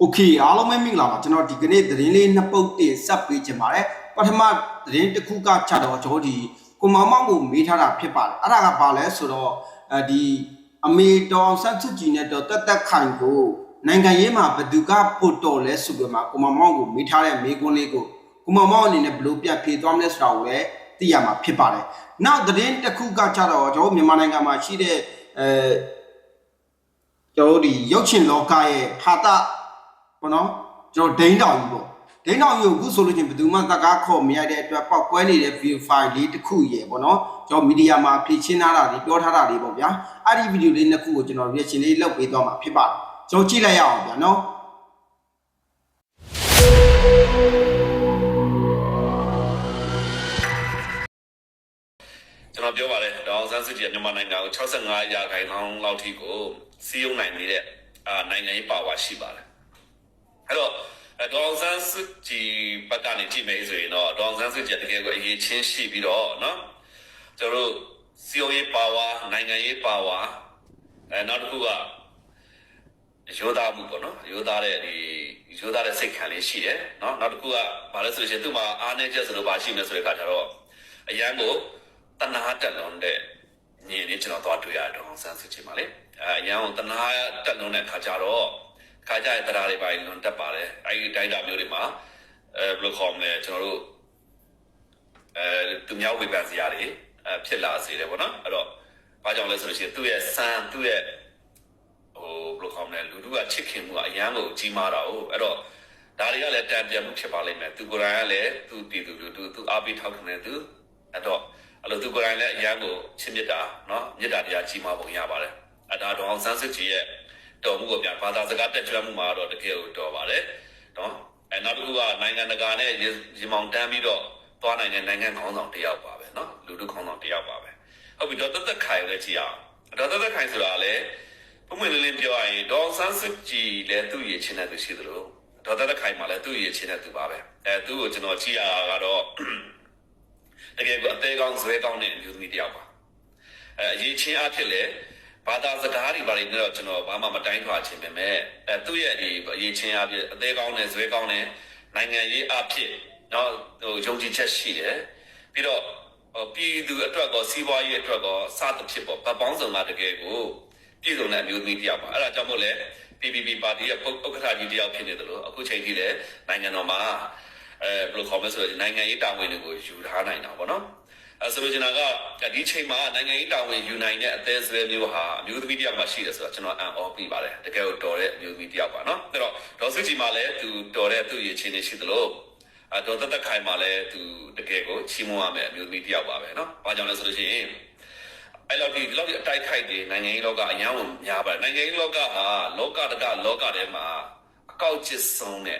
โอเคအားလုံးပဲမင်္ဂလာပါကျွန်တော်ဒီကနေ့သတင်းလေးနှစ်ပုတ်တင်ဆက်ပေးခြင်းပါတယ်ပထမသတင်းတစ်ခုကကြတော့ကျွန်တော်ဒီကိုမောင်မောင်ကိုမေးထားတာဖြစ်ပါတယ်အဲ့ဒါကဘာလဲဆိုတော့အဲဒီအမေတော်ဆက်ချစ်ကြီးနဲ့တော့တက်တက်ခိုင်ကိုနိုင်ငံရေးမှာဘယ်သူကပို့တော်လဲဆိုပြီးမှကိုမောင်မောင်ကိုမေးထားတဲ့မေးခွန်းလေးကိုကိုမောင်မောင်အနေနဲ့ဘယ်လိုပြတ်ဖြေသွားမလဲဆိုတာကိုလည်းသိရမှာဖြစ်ပါတယ်နောက်သတင်းတစ်ခုကကြတော့ကျွန်တော်မြန်မာနိုင်ငံမှာရှိတဲ့အဲကျွန်တော်တို့ဒီရုပ်ရှင်လောကရဲ့ဟာတာ ပေါ့နော်ကျွန်တော်ဒိန်းတောင်ကြီးပေါ့ဒိန်းတောင်ကြီးကိုအခုဆိုလို့ချင်းဘယ်သူမှသကားခေါ်မရတဲ့အတွက်ပောက်ကွဲနေတဲ့ view file လေးတစ်ခုရေပေါ့နော်ကျွန်တော်မီဒီယာမှာဖြည့်ချင်းထားတာတွေပြောထားတာတွေပေါ့ဗျာအဲ့ဒီဗီဒီယိုလေးနှစ်ခုကိုကျွန်တော် reaction လေးလုပ်ပေးသွားမှာဖြစ်ပါတယ်ကျွန်တော်ကြည့်လိုက်ရအောင်ဗျာနော်ကျွန်တော်ပြောပါတယ်ဒေါအောင်ဆန်းစုကြည်ကမြန်မာနိုင်ငံကို65ရာခိုင်နှုန်းလောက်ထိကိုစီးရုံးနိုင်နေတဲ့အာနိုင်ငံရေးပါဝါရှိပါတယ် အဲ့တော့ဒေါအောင်ဆန်းစုကြည်ဘက်ကနေကြည့်မယ်ဆိုရင်တော့ဒေါအောင်ဆန်းစုကြည်တကယ်ကိုအရေးချင်းရှိပြီးတော့နော်ကျွန်တော်တို့စီယုံရေးပါဝါနိုင်ငံရေးပါဝါအဲနောက်တစ်ခုကရိုးသားမှုပေါ့နော်ရိုးသားတဲ့ဒီရိုးသားတဲ့စိတ်ခံလေးရှိတယ်နော်နောက်တစ်ခုကဘာလဲဆိုရင်သူ့မှာအားနည်းချက်ဆိုလို့ပါရှိမယ်ဆိုတဲ့အခါကျတော့အရန်ကိုတဏှာတက်လွန်တဲ့ညီလေးကျွန်တော်သွားတွေ့ရတော့ဆန်းစစ်ချင်ပါလေအဲအရန်ကိုတဏှာတက်လွန်တဲ့အခါကျတော့ ခါကြရဲ့တရားတွေပိုင်းလွန်တက်ပါတယ်အဲဒီတိုင်းတာမျိုးတွေမှာအဲဘယ်လိုခေါ်မလဲကျွန်တော်တို့အဲသူများဝေဖန်စရာတွေအဲဖြစ်လာစေတယ်ပေါ့နော်အဲ့တော့ဘာကြောင့်လဲဆိုလို့ရှိရင်သူ့ရဲ့စံသူ့ရဲ့ဟိုဘယ်လိုခေါ်မလဲလူတို့ကချစ်ခင်မှုကအရန်ကိုကြီးမားတာဟုတ်အဲ့တော့ဒါတွေကလည်းတန်ပြန်မှုဖြစ်ပါလိမ့်မယ်သူကိုယ်တိုင်ကလည်းသူတည်သူလူသူသူအားပေးထောက်ခံနေသူအဲ့တော့ အဲ့လိုသူကိုယ်တိုင်လည်းအရန်ကိုချစ်မြတ်တာเนาะမြတ်တာတရားကြီးမားပုံရပါတယ်အဒါတော်အောင်ဆန်းစစ်ကြီးရဲ့ တော်မှုပေါ့ဗျာဘာသာစကားတက်ကြွမှုမှာတော့တကယ်ကိုတော်ပါတယ်နော်အဲနောက်တစ်ခုကနိုင်ငံတကာနဲ့ရင်မောင်တန်းပြီးတော့သွားနိုင်တဲ့နိုင်ငံခေါင်းဆောင်တယောက်ပါပဲနော်လူလူခေါင်းဆောင်တယောက်ပါပဲဟုတ်ပြီတော့တသက်ခိုင်လည်းကြည့်အောင်တော့တသက်ခိုင်ဆိုတာလည်းပုံမှန်လေးပြောရရင်ဒေါ်ဆန်းစစ်ကြည်လည်းသူ့ရည်ချင်းတဲ့သူရှိသလိုဒေါ်တသက်ခိုင်မှလည်းသူ့ရည်ချင်းတဲ့သူပါပဲအဲသူ့ကိုကျွန်တော်ကြည့်ရတာကတော့တကယ်ကိုအသေးကောင်းဇွဲကောင်းတဲ့အမျိုးသမီးတယောက်ပါအဲရည်ချင်းအဖြစ်လည်း ဘာသာစကားတွေဘာတွေနဲ့တော့ကျွန်တော်ဘာမှမတိုင်းထွာခြင်းပဲမဲ့အဲသူ့ရဲ့ဒီအရေးချင်းအပြည့်အသေးကောင်းတဲ့ဇွဲကောင်းတဲ့နိုင်ငံရေးအဖြစ်နော်ဟိုယုံကြည်ချက်ရှိတယ်ပြီးတော့ပြည်သူအတွက်ကောစီးပွားရေးအတွက်ကောစသဖြင့်ပေါ့ဗတ်ပေါင်းစုံကတကယ်ကိုပြည်စုံတဲ့အမျိုးသမီးတယောက်ပါအဲ့ဒါကြောင့်မို့လဲ PPP ပါတီရဲ့ပုဂ္ဂိုလ်ကြီးတယောက်ဖြစ်နေတယ်လို့အခုချိန်ထိလည်းနိုင်ငံတော်မှာအဲဘယ်လိုခေါ်မလဲဆိုတော့နိုင်ငံရေးတာဝန်တွေကိုယူထားနိုင်တာပေါ့နော် အဲဆိုလိုချင်တာကဒီချိန်မှာနိုင်ငံရေးတာဝန်ယူနိုင်တဲ့အသေးဆွဲမျိုးဟာအမျိုးသမီးတယောက်မှရှိတယ်ဆိုတော့ကျွန်တော်အံ့ဩပြီးပါတယ်တကယ်ကိုတော်တဲ့အမျိုးသမီးတယောက်ပါနော်အဲ့တော့ဒေါ်စုကြည်မှာလည်းသူတော်တဲ့သူ့ရည်ချင်းနေရှိသလိုအဲဒေါ်သက်သက်ခိုင်မှာလည်းသူတကယ်ကိုချီးမွမ်းရမယ်အမျိုးသမီးတယောက်ပါပဲနော်ဘာကြောင့်လဲဆိုလို့ရှိရင်အဲ့လောက်ဒီလောက်ဒီအတိုက်ခိုက်တွေနိုင်ငံရေးလောကအများကြီးများပါတယ်နိုင်ငံရေးလောကဟာလောကတကလောကထဲမှာအကောက်ချစ်ဆုံးနဲ့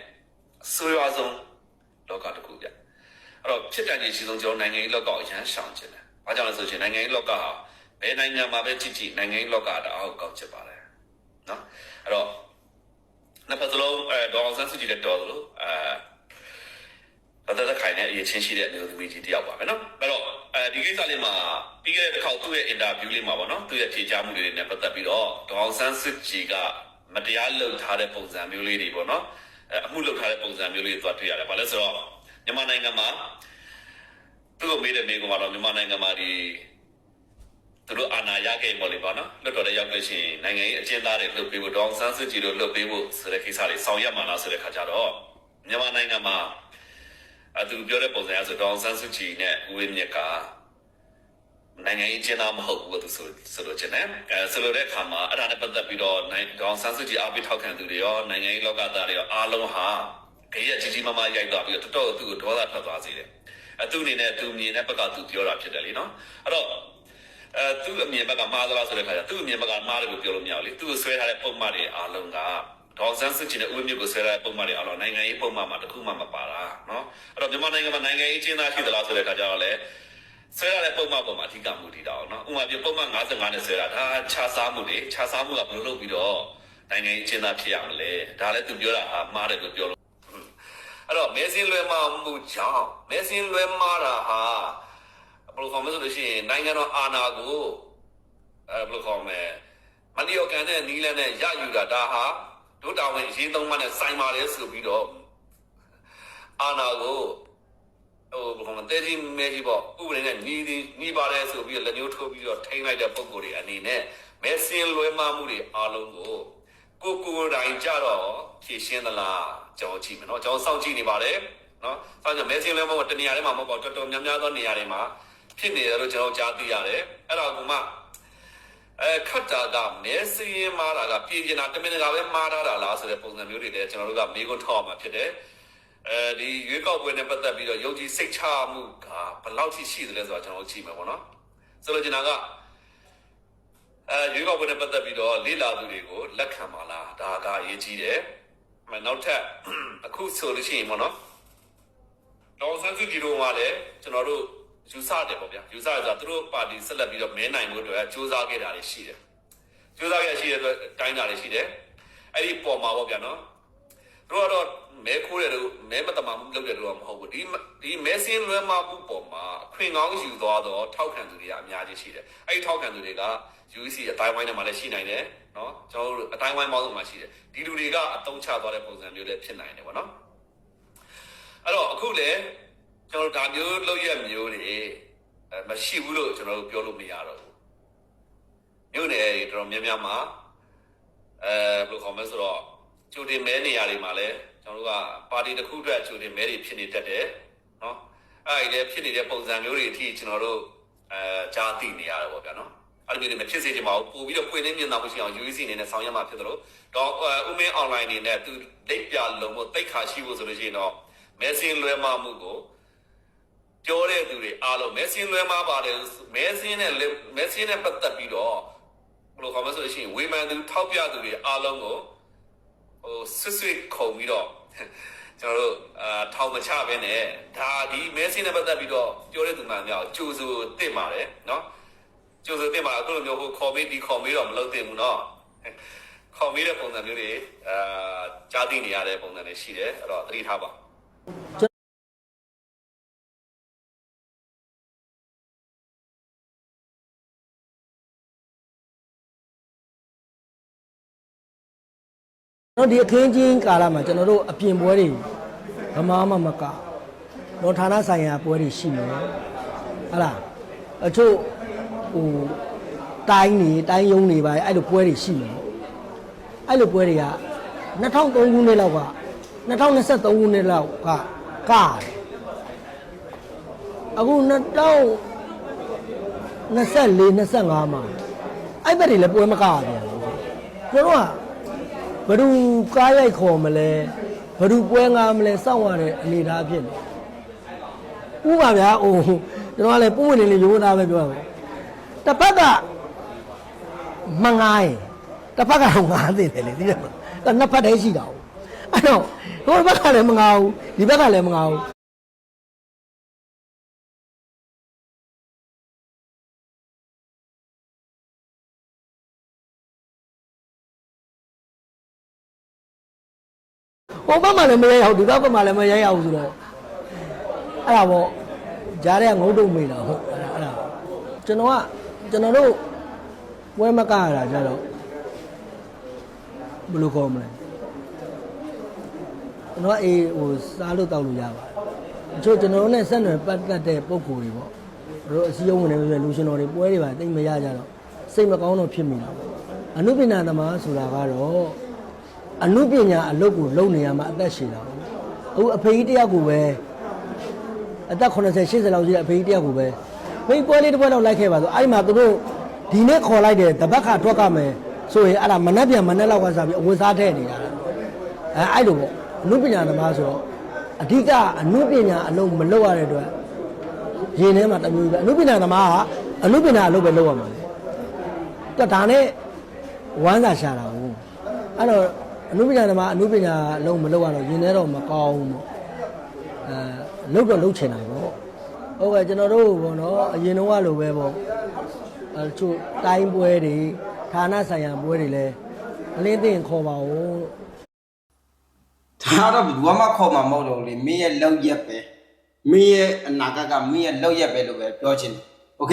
အဆွေးအဝါဆုံးလောကတစ်ခုပြ အဲ့တော့ဖြစ်တန်ကြီးရှိဆုံးကျွန်တော်နိုင်ငံရေးလောကအရန်ရှောင်ခြင်းတယ်။ဘာကြောင့်လဲဆိုရင်နိုင်ငံရေးလောကဟာဘယ်နိုင်ငံမှာပဲကြည့်ကြည့်နိုင်ငံရေးလောကတအားကောက်ချစ်ပါတယ်။နော်။အဲ့တော့နှစ်ဖက်စလုံးအဲဒေါအောင်ဆန်းစုကြည်လည်းတော်သလိုအဲဘာသာခိုင်တဲ့အရေးချင်းရှိတဲ့အမျိုးသမီးကြီးတယောက်ပါပဲနော်။အဲ့တော့အဲဒီကိစ္စလေးမှာပြီးခဲ့တဲ့တစ်ခေါက်သူ့ရဲ့အင်တာဗျူးလေးမှာပေါ့နော်။သူ့ရဲ့ဖြေကြားမှုတွေနဲ့ပတ်သက်ပြီးတော့ဒေါအောင်ဆန်းစုကြည်ကမတရားလုပ်ထားတဲ့ပုံစံမျိုးလေးတွေပေါ့နော်။အဲအမှုလုပ်ထားတဲ့ပုံစံမျိုးလေးတွေသွားတွေ့ရတယ်။ဘာလဲဆိုတော့ မြန်မာနိုင်ငံမှာသူ့ကိုမေးတဲ့မေးခွန်းကတော့မြန်မာနိုင်ငံမှာဒီသူတို့အာဏာရခဲ့မို့လေပေါ့နော်လွတ်တော်တဲ့ရောက်လို့ရှိရင်နိုင်ငံရေးအကျဉ်းသားတွေလွတ်ပေးဖို့တောင်းဆန်းစစ်ကြည်တို့လွတ်ပေးဖို့ဆိုတဲ့ကိစ္စတွေဆောင်ရွက်မှာလားဆိုတဲ့ခါကျတော့မြန်မာနိုင်ငံမှာအသူပြောတဲ့ပုံစံအရဆိုတောင်းဆန်းစစ်ကြည်နဲ့ဦးဝင်းမြတ်ကနိုင်ငံရေးအကျဉ်းသားမဟုတ်ဘူးသူဆိုဆိုလို့ခြင်းနဲ့အဲဆိုလိုတဲ့အခါမှာအဲ့ဒါနဲ့ပတ်သက်ပြီးတော့နိုင်ငံတောင်းဆန်းစစ်ကြည်အားပေးထောက်ခံသူတွေရောနိုင်ငံရေးလောကသားတွေရောအားလုံးဟာ ခရီးကြီးကြီးမားမားရိုက်သွားပြီးတော့တော်တော်သူ့ကိုဒေါသထွက်သွားစေတယ်အသူအနေနဲ့သူမြင်တဲ့ဘက်ကသူပြောတာဖြစ်တယ်လीနော်အဲ့တော့အဲသူ့အမြင်ဘက်ကမှားသလားဆိုတဲ့ခါကျသူ့အမြင်ဘက်ကမှားတယ်လို့ပြောလို့မရဘူးလေသူ့ကိုဆွဲထားတဲ့ပုံမှန်တွေအားလုံးကဒေါ်ဆန်းစစ်ချင်တဲ့ဥပဒေမျိုးကိုဆွဲထားတဲ့ပုံမှန်တွေအားလုံးနိုင်ငံရေးပုံမှန်မှာတစ်ခုမှမပါတာနော်အဲ့တော့မြန်မာနိုင်ငံမှာနိုင်ငံရေးအကျဉ်းသားရှိသလားဆိုတဲ့ခါကျတော့လေဆွဲရတဲ့ပုံမှန်ပုံမှာအဓိကမူတည်တာအောင်နော်ဥပမာပြပုံမှန်55နဲ့ဆွဲတာဒါခြားစားမှုတွေခြားစားမှုကဘယ်လိုလုပ်ပြီးတော့နိုင်ငံရေးအကျဉ်းသားဖြစ်ရမလဲဒါလည်းသူပြောတာဟာမှားတယ်လို့ပြောလို့ အဲ့တော့မဲစင်းလွဲမှားမှုကြောင့်မဲစင်းလွဲမှားတာဟာဘယ်လိုခေါ်မလဲဆိုလို့ရှိရင်နိုင်ငံတော်အာဏာကိုအဲဘယ်လိုခေါ်မလဲမလျော်ကန်တဲ့နီးလန်းနဲ့ရယူတာဒါဟာတို့တာဝန်အရေးသုံးမှနဲ့ဆိုင်ပါတယ်ဆိုပြီးတော့အာနာကိုဟိုဘယ်လိုလဲတဲကြီးမဲကြီးပေါ့ဥပဒေနဲ့ညီဒီညီပါတယ်ဆိုပြီးတော့လက်ညှိုးထိုးပြီးတော့ထိန်းလိုက်တဲ့ပုံကိုယ်တွေအနေနဲ့မဲစင်လွဲမှားမှုတွေအားလုံးကို ကိုကိုယ်တိုင်ကြတော့ဖြည့်ရှင်းသလားကျွန်တော်ကြည့်မယ်နော်ကျွန်တော်စောင့်ကြည့်နေပါတယ်နော်စောင့်ကြည့်မဲစင်လွဲမှားတနေရာတွေမှာမဟုတ်ပါဘူးတော်တော်များများသောနေရာတွေမှာဖြစ်နေတယ်လို့ကျွန်တော်ကြားသိရတယ်အဲ့ဒါကမှအဲခတ်တာကမဲစင်းရင်မားတာကပြည်ကျင်တာတမင်တကာပဲမားထားတာလားဆိုတဲ့ပုံစံမျိုးတွေလည်းကျွန်တော်တို့ကမေးခွန်းထောက်အောင်မှာဖြစ်တယ်အဲဒီရွေးကောက်ပွဲနဲ့ပတ်သက်ပြီးတော့ယုံကြည်စိတ်ချမှုကဘယ်လောက်ထိရှိသလဲဆိုတာကျွန်တော်တို့ကြည့်မယ်ပေါ့နော်ဆိုလိုချင်တာက အဲရွေးကောက်ပွဲနဲ့ပတ်သက်ပြီးတော့လေ့လာသူတွေကိုလက်ခံပါလားဒါကအရေးကြီးတယ်အမနောက်ထပ်အခုဆိုလို့ရှိရင်ပေါ့နော်ဒေါ်ဆန်းစုကြည်တို့ကလည်းကျွန်တော်တို့ယူဆတယ်ပေါ့ဗျာယူဆရဆိုတာသူတို့ပါတီဆက်လက်ပြီးတော့မဲနိုင်မှုအတွက်စူးစမ်းခဲ့တာတွေရှိတယ်စူးစမ်းခဲ့ရှိတဲ့အတွက်တိုင်းတာတွေရှိတယ်အဲ့ဒီပေါ်မှာပေါ့ဗျာနော်သူ တို့ကတော့မဲခိုးတယ်လို့မဲမတမာမှုလုပ်တယ်လို့တော့မဟုတ်ဘူးဒီဒီမဲစင်းလွဲမှာမှုပေါ်မှာအခွင့်ကောင်းယူသွားတော့ထောက်ခံသူတွေကအများကြီးရှိတယ်အဲ့ဒီထောက်ခံသူတွေက UEC အတိုင်းဝိုင်းထဲမှာလည်းရှိနိုင်တယ်နော်ကျွန်တော်တို့အတိုင်းဝိုင်းပေါင်းစုံမှာရှိတယ်ဒီလူတွေကအတုံးချသွားတဲ့ပုံစံမျိုးလည်းဖြစ်နိုင်တယ်ပေါ့နော်အဲ့တော့အခုလေကျွန်တော်တို့ဒါမျိုးလောက်ရက်မျိုးတွေအဲမရှိဘူးလို့ကျွန်တော်တို့ပြောလို့မရတော့ဘူးမြို့နယ်တွေတော်တော်များများမှာအဲဘယ်လိုခေါ်မလဲဆိုတော့ ကျူတင်မဲနေရာတွေမှာလည်းကျွန်တော်တို့ကပါတီတစ်ခုအတွက်ကျူတင်မဲတွေဖြစ်နေတတ်တယ်နော်အဲ့ဒီလည်းဖြစ်နေတဲ့ပုံစံမျိုးတွေအထိကျွန်တော်တို့အဲကြားသိနေရတယ်ပေါ့ဗျာနော်အဲ့ဒီမျိုးတွေမဖြစ်စေချင်ပါဘူးပို့ပြီးတော့ပွင့်လင်းမြင်သာမှုရှိအောင် UEC အနေနဲ့ဆောင်ရွက်မှာဖြစ်တယ်လို့တော့ဥမင်း online အနေနဲ့သူလက်ပြလုံးဖို့တိတ်ခါရှိဖို့ဆိုလို့ရှိရင်တော့မဲစင်းလွဲမမှုကိုပြောတဲ့သူတွေအားလုံးမဲစင်းလွဲမပါတယ်မဲစင်းနဲ့မဲစင်းနဲ့ပတ်သက်ပြီးတော့ဘယ်လိုခေါ်မလဲဆိုလို့ရှိရင်ဝေမန်သူထောက်ပြသူတွေအားလုံးကို ဟိုဆွဆွခုံပြီးတော့ကျွန်တော်တို့အာထောင်မချဘဲနဲ့ဒါဒီမဲစင်းနဲ့ပတ်သက်ပြီးတော့ပြောတဲ့သူမှများကြိုးစိုးတင်ပါတယ်နော်ကြိုးစိုးတင်ပါအခုလိုမျိုးဟိုခေါ်ပြီးဒီခေါ်ပြီးတော့မလုပ်သင့်ဘူးနော်ခေါ်ပြီးတဲ့ပုံစံမျိုးတွေအာကြားသိနေရတဲ့ပုံစံတွေရှိတယ်အဲ့တော့သတိထားပါ န်တော်ဒီအခင်းချင်းကာလမှာကျွန်တော်တို့အပြင်ပွဲတွေဗမာမမကတော့ဌာနဆိုင်ရာပွဲတွေရှိမယ်ဟလားအချို့ဟိုတိုင်းနေတိုင်းယုံနေပါအဲ့လိုပွဲတွေရှိမယ်အဲ့လိုပွဲတွေက2003ခုနှစ်လောက်က2023ခုနှစ်လောက်ကကားတယ်အခု2024 25မှာအဲ့ဘက်တွေလည်းပွဲမကားရပြန်ဘူးကျွန်တော်က ဘယ်သူကားရိုက်ခေါ်မလဲဘယ်သူပွဲငါမလဲစောင့်ရတဲ့အနေအထားဖြစ်နေဥပါဗျာအိုးကျွန်တော်ကလည်းပုံဝင်နေလေရိုးသားပဲပြောရမယ်တစ်ဖက်ကမငိုင်းတစ်ဖက်ကတော့ငားသေးတယ်လေသိတယ်မလားအဲ့နှစ်ဖက်တည်းရှိတာ哦အဲ့တော့ဟိုဘက်ကလည်းမငားဘူးဒီဘက်ကလည်းမငားဘူး ဟိုဘက်မှလည်းမရဲရအောင်ဒီဘက်မှလည်းမရဲရအောင်ဆိုတော့အဲ့ဒါပေါ့ကြားတဲ့ငုတ်တုံမိတာဟုတ်အဲ့ဒါအဲ့ဒါကျွန်တော်ကကျွန်တော်တို့ပွဲမကရတာကြတော့ဘယ်လိုခေါ်မလဲကျွန်တော်ကအေးဟိုစားလို့တောက်လို့ရပါတယ်အချို့ကျွန်တော်တို့နဲ့ဆက်နွယ်ပတ်သက်တဲ့ပုံကိုယ်တွေပေါ့တို့အစည်းအဝေးနေပြီလူရှင်တော်တွေပွဲတွေပါတိတ်မရကြတော့စိတ်မကောင်းတော့ဖြစ်မိတာပေါ့အနုပညာသမားဆိုတာကတော့ အနုပညာအလုပ်ကိုလုပ်နေရမှာအသက်ရှင်တာပေါ့အခုအဖေကြီးတယောက်ကိုပဲအသက်80 80လောက်ရှိတဲ့အဖေကြီးတယောက်ကိုပဲဖေးပွဲလေးတစ်ပွဲတော့လိုက်ခဲ့ပါဆိုအဲ့ဒီမှာသူတို့ဒီနေ့ခေါ်လိုက်တယ်တပတ်ခါထွက်ကမယ်ဆိုရင်အဲ့ဒါမနှက်ပြန်မနှက်လောက်ကစားပြီးအဝတ်စားထည့်နေတာအဲအဲ့လိုပေါ့အနုပညာသမားဆိုတော့အဓိကအနုပညာအလုပ်မလုပ်ရတဲ့အတွက်ရင်ထဲမှာတမျိုးပဲအနုပညာသမားကအနုပညာအလုပ်ပဲလုပ်ရမှာလေတော့ဒါနဲ့ဝမ်းသာရှာတာဟုတ်အဲ့တော့ အနုပညာသမားအနုပညာလုံးမလုပ်ရတော့ရင်ထဲတော့မကောင်းဘူးပေါ့အဲလုပ်တော့လုပ်ချင်တာပေါ့ဟုတ်ကဲ့ကျွန်တော်တို့ပေါ့နော်အရင်တော့ကလိုပဲပေါ့အဲချို့တိုင်းပွဲတွေဌာနဆိုင်ရာပွဲတွေလည်းအလင်းသိရင်ခေါ်ပါဦး ဒါတော့ဘယ်သူမှခေါ်မှာမဟုတ်တော့လေမင်းရဲ့လောက်ရက်ပဲမင်းရဲ့အနာဂတ်ကမင်းရဲ့လောက်ရက်ပဲလို့ပဲပြောချင်တယ်โอเค